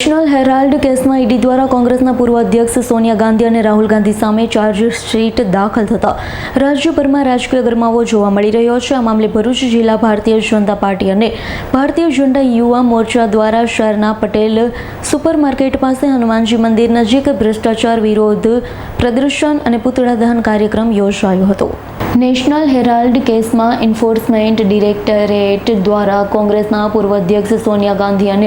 National Herald કેસમાં ED દ્વારા કોંગ્રેસના પૂર્વ અધ્યક્ષ સોનિયા ગાંધી અને રાહુલ ગાંધી સામે ચાર્જશીટ દાખલ થતા રાજ્યભરમાં રાજકીય ગરમાવો જોવા મળી રહ્યો છે. આ મામલે ભરૂચ જિલ્લા ભારતીય જનતા પાર્ટી અને ભારતીય જનતા યુવા મોરચા દ્વારા શહેરના પટેલ સુપરમાર્કેટ પાસે હનુમાનજી મંદિર નજીક ભ્રષ્ટાચાર વિરોધ પ્રદર્શન અને પુતળા દહન કાર્યક્રમ યોજાયો હતો. નેશનલ હેરાલ્ડ કેસમાં એન્ફોર્સમેન્ટ ડિરેક્ટરેટ દ્વારા કોંગ્રેસના પૂર્વ અધ્યક્ષ સોનિયા ગાંધી અને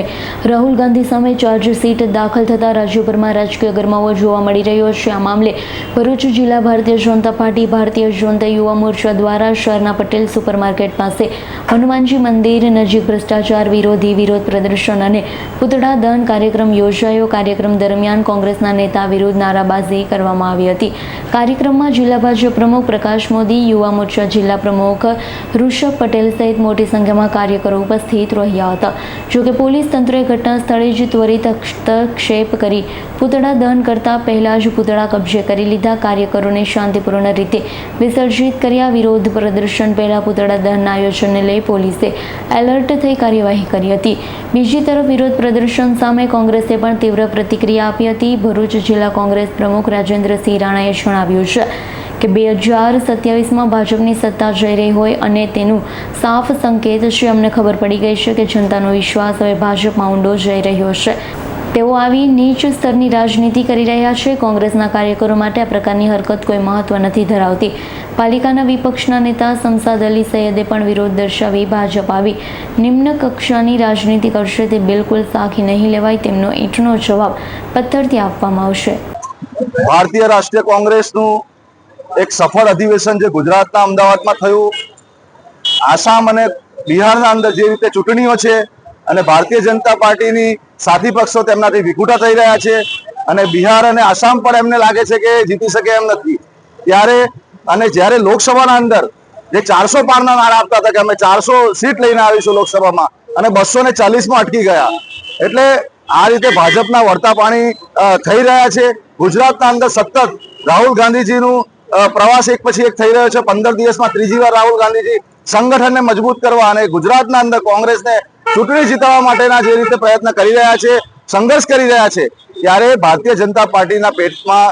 રાહુલ ગાંધી સામે ચાર્જશીટ દાખલ થતાં રાજ્યભરમાં રાજકીય ગરમાવો જોવા મળી રહ્યો છે. આ મામલે ભરૂચ જિલ્લા ભારતીય જનતા પાર્ટી, ભારતીય જનતા યુવા મોરચા દ્વારા શહેરના પટેલ સુપરમાર્કેટ પાસે હનુમાનજી મંદિર નજીક ભ્રષ્ટાચાર વિરોધી વિરોધ પ્રદર્શન અને પુતળા દહન કાર્યક્રમ યોજાયો. કાર્યક્રમ દરમિયાન કોંગ્રેસના નેતા વિરુદ્ધ નારાબાજી કરવામાં આવી હતી. કાર્યક્રમમાં જિલ્લા ભાજપ પ્રમુખ પ્રકાશ મોદી યુવા મોરચા જિલ્લા પ્રમુખ ઋષભ પટેલ સહિત મોટી સંખ્યામાં કાર્યકરો ઉપસ્થિત રહ્યા હતા. જોકે પોલીસ તંત્રએ ઘટના સ્થળે જ ત્વરિત હસ્તક્ષેપ કરી પૂતળા દહન કરતા પહેલા જ પૂતળા કબજે કરી લીધા. કાર્યકરોને શાંતિપૂર્ણ રીતે વિસર્જિત કર્યા. વિરોધ પ્રદર્શન પહેલા પૂતળા દહનના આયોજનને લઈ પોલીસે એલર્ટ થઈ કાર્યવાહી કરી હતી. બીજી તરફ વિરોધ પ્રદર્શન સામે કોંગ્રેસે પણ તીવ્ર પ્રતિક્રિયા આપી હતી. ભરૂચ જિલ્લા કોંગ્રેસ પ્રમુખ રાજેન્દ્રસિંહ રાણાએ જણાવ્યું છે કે બે હજાર સત્યાવીસમાં ભાજપની સત્તા જઈ રહી હોય અને તેનું સાફ સંકેત છે, અમને ખબર પડી ગઈ છે કે જનતાનો વિશ્વાસ હવે ભાજપમાં ઊંડો જઈ રહ્યો છે. તેઓ આવી નીચ સ્તરની રાજનીતિ કરી રહ્યા છે. કોંગ્રેસના કાર્યકરો માટે આ પ્રકારની હરકત કોઈ મહત્વ નથી ધરાવતી. પાલિકાના વિપક્ષના નેતા સંસાદ અલી સૈયદે પણ વિરોધ દર્શાવી ભાજપ આવી નિમ્ન કક્ષાની રાજનીતિ કરશે તે બિલકુલ સાખી નહીં લેવાય તેમનો ઈંટનો જવાબ પથ્થરથી આપવામાં આવશે. ભારતીય રાષ્ટ્રીય કોંગ્રેસનું એક સફળ અધિવેશન જે ગુજરાતના અમદાવાદમાં થયું, આસામ અને બિહારના અંદર જે રીતે ચૂંટણીઓ છે અને ભારતીય જનતા પાર્ટીની સાથી પક્ષો તેમનાથી વિખૂટા થઈ રહ્યા છે અને બિહાર અને આસામ પણ એમને લાગે છે કે જીતી શકે એમ નથી. ત્યારે અને જ્યારે લોકસભાના અંદર જે ચારસો પારના નારા આપતા હતા કે અમે ચારસો સીટ લઈને આવીશું લોકસભામાં અને બસો ને ચાલીસમાં અટકી ગયા. એટલે આ રીતે ભાજપના વળતા પાણી થઈ રહ્યા છે. ગુજરાતના અંદર સતત રાહુલ ગાંધીજીનું પ્રવાસ એક પછી એક થઈ રહ્યો છે. પંદર દિવસમાં ત્રીજી વાર રાહુલ ગાંધીજી સંગઠનને મજબૂત કરવા અને ગુજરાતના અંદર કોંગ્રેસને ચૂંટણી જીતવા માટેના જે રીતે પ્રયત્ન કરી રહ્યા છે, સંઘર્ષ કરી રહ્યા છે, ત્યારે ભારતીય જનતા પાર્ટીના પેટમાં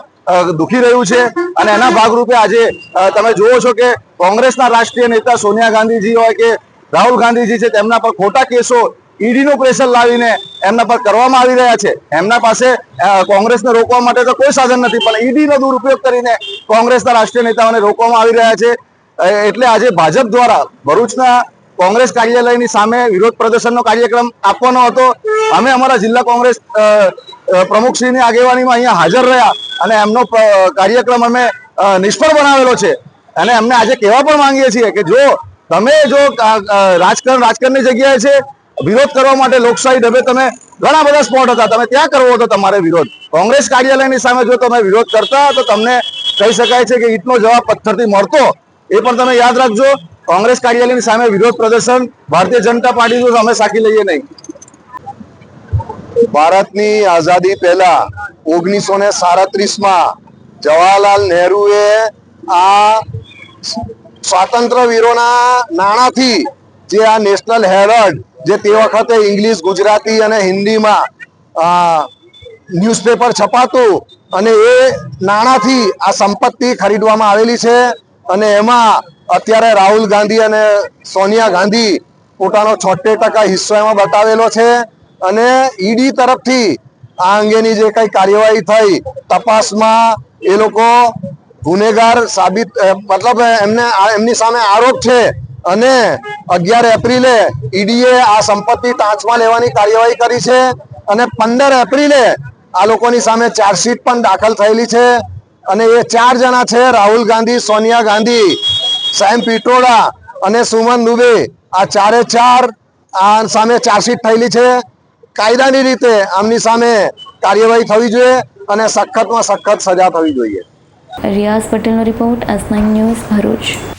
દુખી રહ્યું છે. અને એના ભાગરૂપે આજે તમે જુઓ છો કે કોંગ્રેસના રાષ્ટ્રીય નેતા સોનિયા ગાંધીજી હોય કે રાહુલ ગાંધીજી છે, તેમના પર ખોટા કેસો ઈડી નું પ્રેશર લાવીને એમના પર કરવામાં આવી રહ્યા છે. એમના પાસે કોંગ્રેસને રોકવા માટે તો કોઈ સાધન નથી, પણ ઈડીનો દુરુપયોગ કરીને કોંગ્રેસના રાષ્ટ્રીય નેતાઓને રોકવામાં આવી રહ્યા છે. એટલે આજે ભાજપ દ્વારા ભરૂચના કોંગ્રેસ કાર્યાલયની સામે વિરોધ પ્રદર્શનનો કાર્યક્રમ આપવાનો હતો. અમે અમારા જિલ્લા કોંગ્રેસ પ્રમુખશ્રીની આગેવાનીમાં અહીંયા હાજર રહ્યા અને એમનો કાર્યક્રમ અમે નિષ્ફળ બનાવેલો છે. અને અમને આજે કહેવા પણ માંગીએ છીએ કે જો તમે જો રાજકારણ, રાજકારણની જગ્યાએ છે વિરોધ કરવા માટે લોકશાહી ઢબે તમે ઘણા બધા સ્પોટ હતા. તમે ત્યાં કરવો હતો તમારે વિરોધ. કોંગ્રેસ કાર્યાલયની સામે જો તમે વિરોધ કરતા તો તમને કહી શકાય છે કે ઈટનો જવાબ પથ્થરથી મળતો. એ પણ તમે યાદ રાખજો. કોંગ્રેસ કાર્યાલયની સામે વિરોધ પ્રદર્શન ભારતીય જનતા પાર્ટીનું અમે સાકી લઈએ નહીં. ભારતની આઝાદી પહેલા ઓગણીસો ને સાડત્રીસમાં જવાહરલાલ નહેરુએ આ સ્વાતંત્ર્ય વીરોના નાણાંથી જે આ નેશનલ હેરલ્ડ જે તે વખતે ઇંગ્લિશ, ગુજરાતી અને હિન્દીમાં ન્યૂઝપેપર છપાતું અને એ નાણાંથી આ સંપત્તિ ખરીદવામાં આવેલી છે અને એમાં અત્યારે રાહુલ ગાંધી અને સોનિયા ગાંધી પોતાનો છોતેર ટકા હિસ્સો એમાં બતાવેલો છે અને ઈડી તરફથી આ અંગેની જે કંઈ કાર્યવાહી થઈ, તપાસમાં એ લોકો ગુનેગાર સાબિત મતલબ એમને એમની સામે આરોપ છે અને અગિયાર એપ્રિલે ઈડીએ આ સંપત્તિ ટાંચમાં લેવાની કાર્યવાહી કરી છે અને પંદર એપ્રિલે આ લોકોની સામે ચાર્જશીટ પણ દાખલ થયેલી છે અને એ ચાર જણા છે, રાહુલ ગાંધી, સોનિયા ગાંધી સેમ પિટોડા અને સુમન દુબે. આ ચારે ચાર આ સામે ચાર્જશીટ થયેલી છે. કાયદાની રીતે આમની સામે કાર્યવાહી થવી જોઈએ અને સખતમાં સખત સજા થવી જોઈએ. રિયાઝ પટેલનો રિપોર્ટ એસ ન્યૂઝ ભરૂચ.